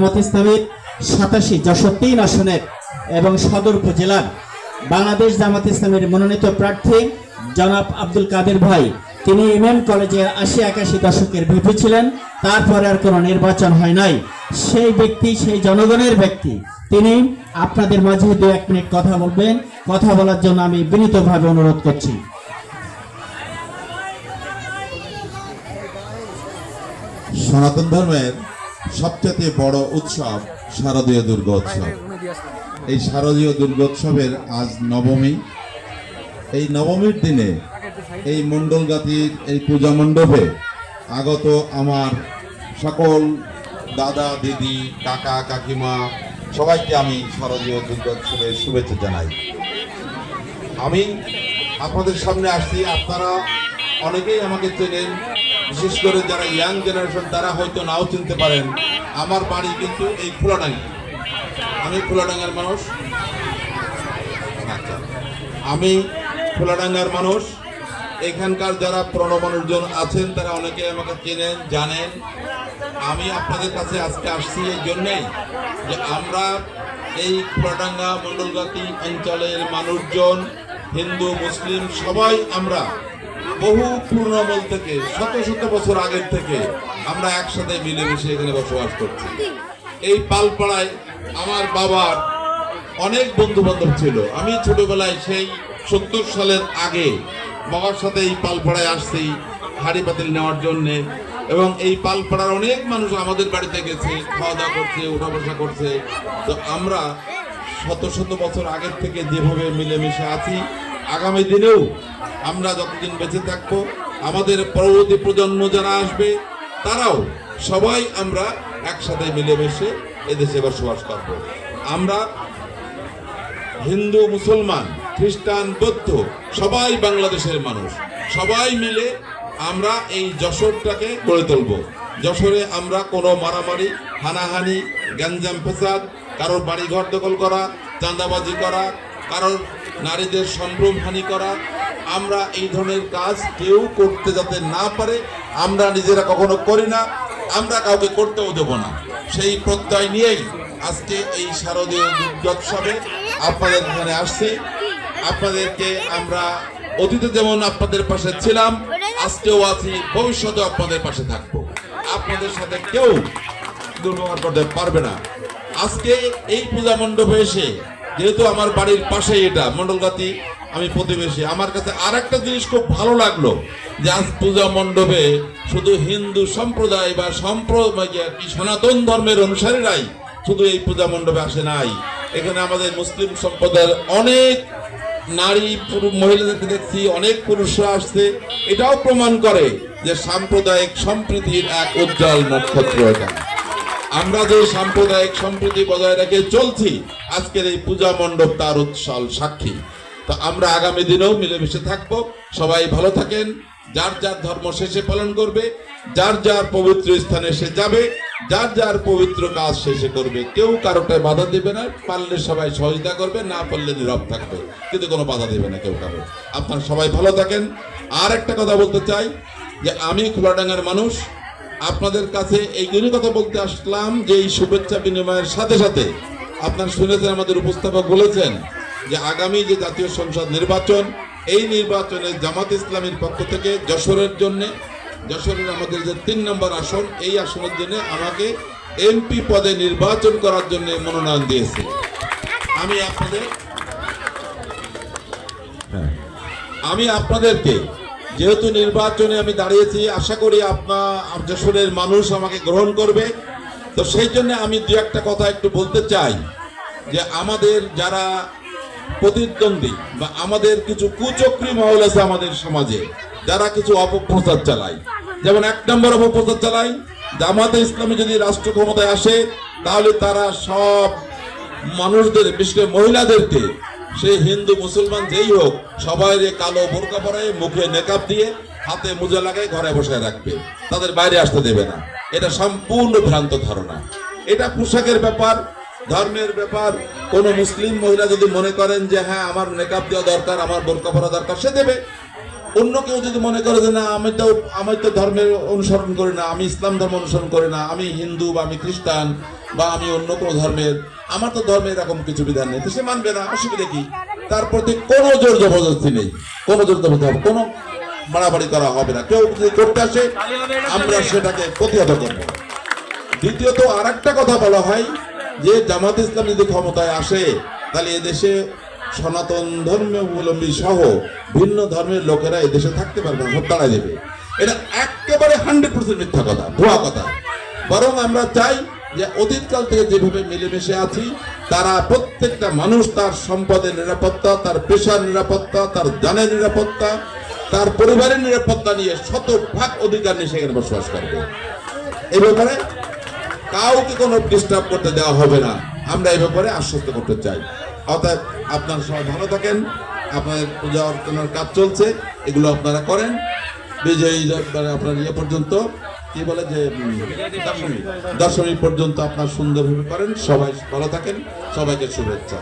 জামাত সাতাশি যশোর তিন আসনের এবং সদর উপজেলার বাংলাদেশ জামাত ইসলামের মনোনীত প্রার্থী জনাব আব্দুল কাদের ভাই। তিনি ইমেন কলেজের আশি একাশি দশকের ভিপি ছিলেন। তারপরে আর কোনো নির্বাচন হয় নাই। সেই ব্যক্তি, সেই জনগণের ব্যক্তি। তিনি আপনাদের মাঝে দু এক মিনিট কথা বলবেন। কথা বলার জন্য আমি বিনীতভাবে অনুরোধ করছি। সনাতন ধর্মের সবচেয়ে বড় উৎসব শারদীয় দুর্গোৎসব। এই শারদীয় দুর্গোৎসবের আজ নবমী। এই নবমীর দিনে এই মণ্ডলগাতির এই পূজা মণ্ডপে আগত আমার সকল দাদা, দিদি, কাকা, কাকিমা, সবাইকে আমি শারদীয় দুর্গোৎসবের শুভেচ্ছা জানাই। আমি আপনাদের সামনে আসছি। আপনারা অনেকেই আমাকে চেনেন। বিশেষ করে যারা ইয়াং জেনারেশন তারা হয়তো নাও চিনতে পারেন, আমার বাড়ি কিন্তু এই ফুলাডাঙ্গি আমি খোলাডাঙ্গার মানুষ। আচ্ছা। আমি খোলাডাঙ্গার মানুষ। এখানকার যারা পুরনো মানুষজন আছেন, তারা অনেকে আমাকে চেনেন, জানেন। আমি আপনাদের কাছে আজকে আসছি এই জন্যেই যে আমরা এই খোলাডাঙ্গা মণ্ডলগাতি অঞ্চলের মানুষজন, হিন্দু, মুসলিম, সবাই আমরা বহু পুরনোমল থেকে, শত শত বছর আগের থেকে আমরা একসাথে মিলেমিশে এখানে বসবাস করছি। এই পালপাড়ায় আমার বাবার অনেক বন্ধু বান্ধব ছিল। আমি ছোটবেলায় সেই সত্তর সালের আগে বাবার সাথে এই পালপাড়ায় আসছি, হাড়ি পাতিল নেওয়ার জন্য। এবং এই পালপাড়ার অনেক মানুষ আমাদের বাড়িতে গেছে খাওয়া দাওয়া করছে উঠা বসা করছে। তো আমরা শত শত বছর আগের থেকে যেভাবে মিলেমিশে আছি আগামী দিনেও আমরা যতদিন বেঁচে থাকব, আমাদের পরবর্তী প্রজন্ম যারা আসবে, তারাও সবাই আমরা একসাথে মিলেমিশে এদেশে বসবাস করব। আমরা হিন্দু, মুসলমান, খ্রিস্টান, বৌদ্ধ, সবাই বাংলাদেশের মানুষ। সবাই মিলে আমরা এই যশোরটাকে গড়ে তুলব। যশোরে আমরা কোনো মারামারি, হানাহানি, গ্যাঞ্জাম ফেসাদ কারোর বাড়ি ঘর দখল করা, চাঁদাবাজি করা কারোর নারীদের সম্ভ্রম হানি করা, আমরা এই ধরনের কাজ কেউ করতে যাতে না পারে, আমরা নিজেরা কখনো করি না, আমরা কাউকে করতেও দেব না। সেই প্রত্যয় নিয়েই আজকে এই শারদীয় দুর্গোৎসবে আপনাদের এখানে আসছি। আপনাদেরকে আমরা অতীতে যেমন আপনাদের পাশে ছিলাম, আজকেও আছি, ভবিষ্যতে আপনাদের পাশে থাকব। আপনাদের সাথে কেউ দুর্ব্যবহার করতে পারবে না। আজকে এই পূজা মণ্ডপে এসে যেহেতু আমার বাড়ির পাশেই এটা, মণ্ডলগাতি, আমি প্রতিবেশী। আমার কাছে আর একটা জিনিস খুব ভালো লাগল যে আজ পূজা মণ্ডপে শুধু হিন্দু সম্প্রদায় বা সম্প্রদায় সনাতন ধর্মের অনুসারীরাই শুধু এই পূজা মণ্ডপে আসে নাই। এখানে আমাদের মুসলিম সম্প্রদায়ের অনেক নারী মহিলাদেরকে দেখছি, অনেক পুরুষরা আসছে। এটাও প্রমাণ করে যে সাম্প্রদায়িক সম্প্রীতির এক উজ্জ্বল নক্ষত্র এটা। আমরা যে সাম্প্রদায়িক সম্প্রীতি বজায় রেখে চলছি, আজকের এই পূজা মণ্ডপ তার উৎসল সাক্ষী। তো আমরা আগামী দিনেও মিলেমিশে থাকব। সবাই ভালো থাকেন। যার যার ধর্ম শেষে পালন করবে। যার যার পবিত্র স্থানে সে যাবে। যার যার পবিত্র কাজ শেষে করবে। কেউ কারোটায় বাধা দেবে না। পারলে সবাই সহযোগিতা করবে, না পারলে নীরব থাকবে। কিন্তু কোনো বাধা দেবে না কেউ কারও। আপনারা সবাই ভালো থাকেন। আর একটা কথা বলতে চাই যে আমি খোলাডাঙ্গার মানুষ। আপনাদের কাছে এই জন্য কথা বলতে আসলাম যে এই শুভেচ্ছা বিনিময়ের সাথে সাথে আপনারা শুনেছেন, আমাদের উপস্থাপক বলেছেন যে আগামী যে জাতীয় সংসদ নির্বাচন, এই নির্বাচনে জামাত ইসলামীর পক্ষ থেকে যশোরের জন্য, যশোরের আমাদের যে তিন নম্বর আসন, এই আসনের জন্য আমাকে এমপি পদে নির্বাচন করার জন্য মনোনয়ন দিয়েছে আমি আপনাদের হ্যাঁ। আমি আপনাদেরকে যেহেতু নির্বাচনে আমি দাঁড়িয়েছি, আশা করি আপনার যশোরের মানুষ আমাকে গ্রহণ করবে। তো সেই জন্য আমি দু একটা কথা একটু বলতে চাই, যে আমাদের যারা প্রতিদ্বন্দ্বী বা আমাদের কিছু কুচক্রী মহল আছে আমাদের সমাজে, যারা কিছু অপপ্রচার চালায়। যেমন এক নম্বর অপপ্রচার চালায় জামাতে ইসলামী যদি রাষ্ট্র ক্ষমতায় আসে, তাহলে তারা সব মানুষদের, বিশেষ মহিলাদেরকে সে হিন্দু মুসলমান যেই হোক, সবাই কালো বোরকা পরায় মুখে নেকাব দিয়ে হাতে মোজা লাগায় ঘরে বসায় রাখবে। তাদের বাইরে আসতে দেবে না। এটা সম্পূর্ণ ভ্রান্ত ধারণা। এটা পোশাকের ব্যাপার, ধর্মের ব্যাপার। কোন মুসলিম মহিলা যদি মনে করেন যে হ্যাঁ আমার নেকাব দেওয়া দরকার, আমার বোরকা পরা দরকার, সে দেবে। অন্য কেউ যদি মনে করে যে, না, আমি তো আমি তো ধর্মের অনুসরণ করি না, আমি ইসলাম ধর্ম অনুসরণ করি না, আমি হিন্দু বা আমি খ্রিস্টান বা আমি অন্য কোনো ধর্মের, আমার তো ধর্মে এরকম কিছু বিধান নেই, তো সে মানবে না, অসুবিধা কি? তার প্রতি কোনো জোর জবরদস্তি নেই, কোনো জোর জবরদস্তি হবে, কোনো বাড়াবাড়ি করা হবে না। কেউ যদি করতে আসে, আমরা সেটাকে প্রতিহত করব। দ্বিতীয়ত আর একটা কথা বলা হয়, যে জামাত ইসলাম যদি ক্ষমতায় আসে, তাহলে এদেশে সনাতন ধর্মাবলম্বী সহ ভিন্ন ধর্মের লোকেরা এদেশে থাকতে পারবে না সব তাড়াই দেবে। এটা একেবারে হান্ড্রেড পার্সেন্ট মিথ্যা কথা, ভুয়া কথা। বরং আমরা চাই যে অতীতকাল থেকে যেভাবে মিলেমিশে আছি, তারা প্রত্যেকটা মানুষ তার সম্পদের নিরাপত্তা, তার পেশার নিরাপত্তা, তার জানের নিরাপত্তা, তার পরিবারের নিরাপত্তা নিয়ে শতভাগ অধিকার নিয়ে সেখানে বসবাস করবে। এই ব্যাপারে কাউকে কোনো ডিস্টার্ব করতে দেওয়া হবে না। আমরা এই ব্যাপারে আশ্বস্ত করতে চাই। অর্থাৎ আপনারা সবাই ভালো থাকেন। আপনাদের পূজা অর্চনার কাজ চলছে। এগুলো আপনারা করেন। বিজয়ী আপনার ইয়ে পর্যন্ত কি বলে যে দশমী দশমী পর্যন্ত আপনার সুন্দরভাবে করেন সবাই ভালো থাকেন। সবাইকে শুভেচ্ছা।